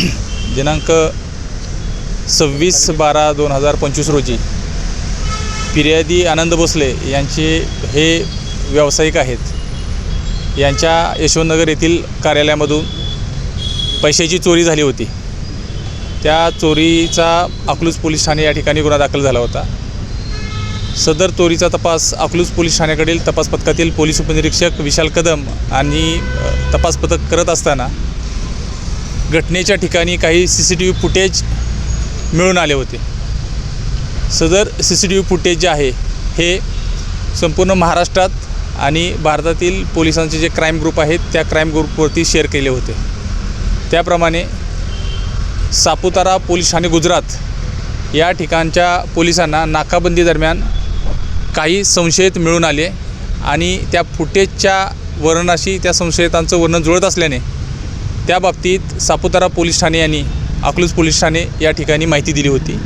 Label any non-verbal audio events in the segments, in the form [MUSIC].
[CLEARS THROAT] दिनांक सव्वीस बारा दोन हजार पंचवीस रोजी फिर्यादी आनंद भोसले यांचे हे व्यावसायिक आहेत. यांच्या यशवंतनगर येथील कार्यालयामधून पैशाची चोरी झाली होती. त्या चोरीचा अकलूज पोलीस ठाणे या ठिकाणी गुन्हा दाखल झाला होता. सदर चोरीचा तपास अकलूज पोलीस ठाण्याकडील तपास पथकातील पोलीस उपनिरीक्षक विशाल कदम आणि तपास पथक करत असताना घटनेच्या ठिकाणी काही C C T V footage मिळून आले होते. सदर C C T V footage जे आहे हे संपूर्ण महाराष्ट्रात आणि भारतातील पोलिसांचे जे क्राईम ग्रुप आहेत त्या क्राईम ग्रुपवरती शेअर केले होते. त्याप्रमाणे सापुतारा पोलीस ठाणे गुजरात या ठिकाणच्या पोलिसांना नाकाबंदी दरम्यान काही संशयित मिळून आले आणि त्या फुटेजच्या वर्णनाशी त्या संशयितांचं वर्णन जुळत असल्याने त्या बाबतीत सापुतारा पोलीस ठाणे यांनी अकलूज पोलीस ठाणे या ठिकाणी माहिती दिली होती.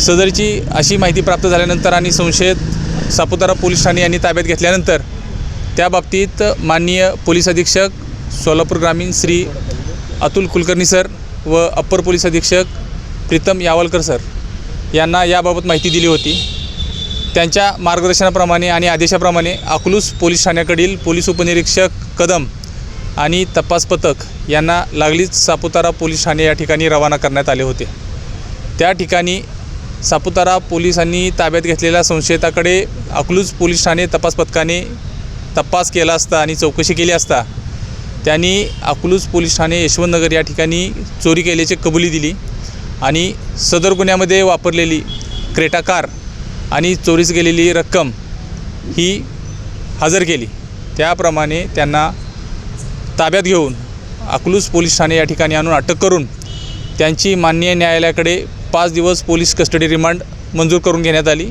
सदरची अशी माहिती प्राप्त झाल्यानंतर आणि संशयित सापुतारा पोलीस ठाणे यांनी ताब्यात घेतल्यानंतर त्या बाबतीत माननीय पोलीस अधीक्षक सोलापूर ग्रामीण श्री अतुल कुलकर्णी सर व अप्पर पोलीस अधीक्षक प्रीतम यावलकर सर यांना याबाबत माहिती दिली होती. त्यांच्या मार्गदर्शनाप्रमाणे आणि आदेशाप्रमाणे अकलूज पोलीस ठाण्याकडील पोलीस उपनिरीक्षक कदम आणि तपास पथक यांना लागलीच सापुतारा पोलीस ठाणे या ठिकाणी रवाना करण्यात आले होते. त्या ठिकाणी सापुतारा पोलिसांनी ताब्यात घेतलेल्या संशयिताकडे अकलूज पोलीस ठाणे तपास पथकाने तपास केला असता आणि चौकशी केली असता त्यांनी अकलूज पोलीस ठाणे यशवंतनगर या ठिकाणी चोरी केल्याची कबुली दिली आणि सदर गुन्ह्यामध्ये वापरलेली क्रेटा कार आणि चोरीस गेलेली रक्कम ही हजर केली. त्याप्रमाणे त्यांना ताब्यात घेऊन अकलूज पोलीस ठाणे या ठिकाणी आणून अटक करून त्यांची माननीय न्यायालयाकडे पाच दिवस पोलीस कस्टडी रिमांड मंजूर करून घेण्यात आली.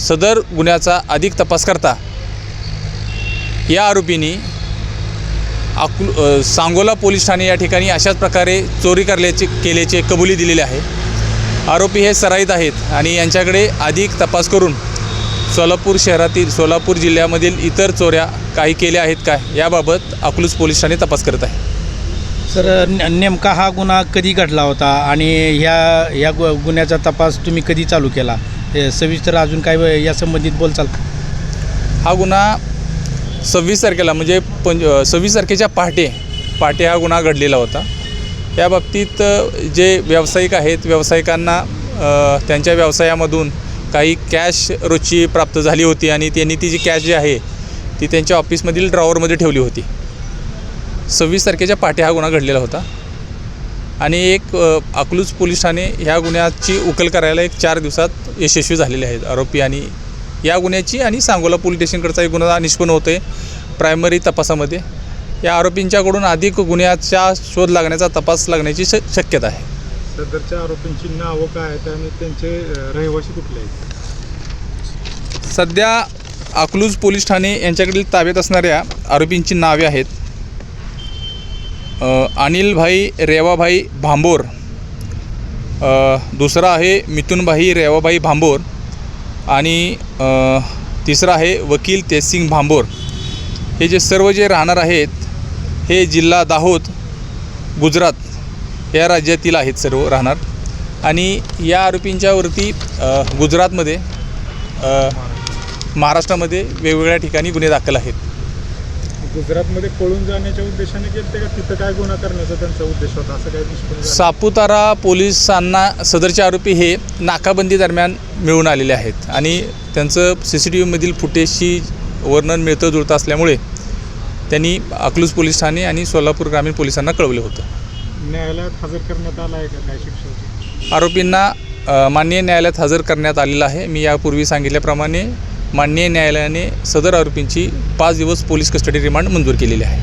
सदर गुन्ह्याचा अधिक तपास करता या आरोपींनी अकलू सांगोला पोलीस ठाणे या ठिकाणी अशाच प्रकारे चोरी करल्याचे केल्याचे कबुली दिलेले आहे. आरोपी हे सराईत आहेत आणि यांच्याकडे अधिक तपास करून सोलापूर शहरातील सोलापूर जिल्ह्यामधील इतर चोऱ्या काही केल्या आहेत काय? याबाबत अकलूज पोलीस ठाणे तपास करत आहे. सर न- नेमका हा गुन्हा कधी घडला होता? आणि ह्या ह्या गु गुन्ह्याचा तपास तुम्ही कधी चालू केला? हे सविस्तर अजून काय या संबंधित बोलचाल हा गुन्हा सव्वीस तारखेला म्हणजे पंच सव्वीस तारखेच्या पहाटे पहाटे हा गुन्हा घडलेला होता. या बाबतीत अ, जे व्यावसायिक आहेत व्यावसायिकांना अ, त्यांच्या व्यवसायामधून काही कॅश रोजची प्राप्त झाली होती आणि त्यांनी ती जी कॅश जी आहे ती त्यांच्या ऑफिसमधील ड्रॉवरमध्ये ठेवली होती. सव्वीस तारखेच्या पहाटे हा गुन्हा घडलेला होता. आणि एक अकलूज पोलीस ठाणे ह्या गुन्ह्याची उकल करायला एक चार दिवसात यशस्वी झालेले आहेत. आरोपी आणि या गुन्ह्याची आणि सांगोला पोलीस स्टेशनकडचा एक गुन्हा निष्पन्न होते प्रायमरी तपासामध्ये. या आरोपींच्याकडून अधिक गुन्ह्याचा शोध लागण्याचा तपास लागण्याची श शक्यता आहे. सदरच्या आरोपींची नावं काय आहेत आणि त्यांचे अ, रहिवासी कुठले आहेत? सध्या अकलूज पोलीस ठाणे यांच्याकडील ताब्यात असणाऱ्या आरोपींची नावे आहेत. अनिलभाई रेवाभाई भांबोर. दुसरा आहे मिथुनभाई रेवाभाई भांबोर आणि तिसरा आहे वकील तेजसिंग भांबोर. हे जे सर्व जे राहणार आहेत हे जिल्हा दाहोद गुजरात या राज्यातील आहेत सर्व राहणार. आणि या आरोपींच्यावरती गुजरातमध्ये महाराष्ट्रामध्ये वेगवेगळ्या ठिकाणी गुन्हे दाखल आहेत. गुजरातमध्ये पळून जाण्याच्या उद्देशाने गेले का तिथं काय गुन्हा करण्याचा त्यांचा उद्देश होता? असं काही? सापुतारा पोलिसांना सदरचे आरोपी हे नाकाबंदी दरम्यान मिळून आलेले आहेत. आणि त्यांचं सी सी टी व्हीमधील फुटेजशी वर्णन मिळतं जुळतं असल्यामुळे त्यांनी अकलूज पोलीस ठाणे आणि सोलापूर ग्रामीण पोलिसांना कळवलं होतं. न्यायालयात हजर करण्यात आला आहे का काय शिक्षा आरोपींना माननीय न्यायालयात हजर करण्यात आलेलं आहे. मी यापूर्वी सांगितल्याप्रमाणे माननीय न्यायालयाने सदर आरोपींची पाच दिवस पोलीस कस्टडी रिमांड मंजूर केलेली आहे.